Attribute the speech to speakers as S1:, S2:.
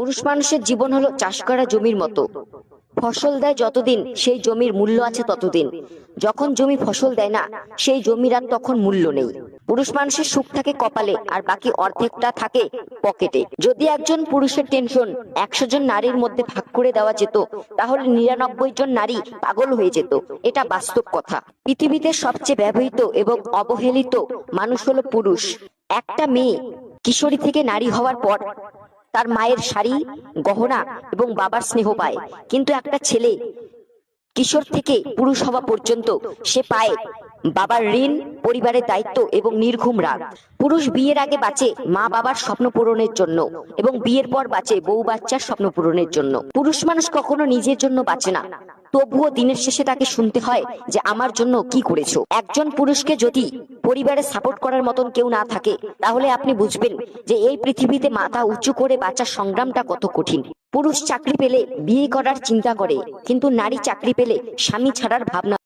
S1: পুরুষ মানুষের জীবন হলো চাষ করা জমির মতো। ফসল দেয় যতদিন সেই জমির মূল্য আছে ততদিন। যখন জমি ফসল দেয় না, সেই জমির আর তখন মূল্য নেই। পুরুষ মানুষের সুখ থাকে কপালে আর বাকি অর্ধেকটা থাকে পকেটে। যদি একজন পুরুষের টেনশন একশো জন নারীর মধ্যে ভাগ করে দেওয়া যেত, তাহলে নিরানব্বই জন নারী পাগল হয়ে যেত। এটা বাস্তব কথা। পৃথিবীতে সবচেয়ে ব্যবহৃত এবং অবহেলিত মানুষ হলো পুরুষ। একটা মেয়ে কিশোরী থেকে নারী হওয়ার পর তার মায়ের শাড়ি গহনা এবং বাবার স্নেহ পায়। কিন্তু একটা ছেলে কিশোর থেকে পুরুষ হওয়া পর্যন্ত সে পায় বাবার ঋণ পরিবারের দায়িত্ব এবং নির্ঘুম রাত পুরুষ বিয়ের আগে বাঁচে মা বাবার স্বপ্ন পূরণের জন্য এবং বিয়ের পর বাঁচে বউ বাচ্চার স্বপ্ন পূরণের জন্য। পুরুষ মানুষ কখনো নিজের জন্য বাঁচে না। তবুও দিনের শেষে তাকে শুনতে হয় যে আমার জন্য কি করেছ? একজন পুরুষকে যদি পরিবারে সাপোর্ট করার মতন কেউ না থাকে, তাহলে আপনি বুঝবেন যে এই পৃথিবীতে মাথা উঁচু করে বাঁচার সংগ্রামটা কত কঠিন। পুরুষ চাকরি পেলে বিয়ে করার চিন্তা করে, কিন্তু নারী চাকরি পেলে স্বামী ছাড়ার ভাবনা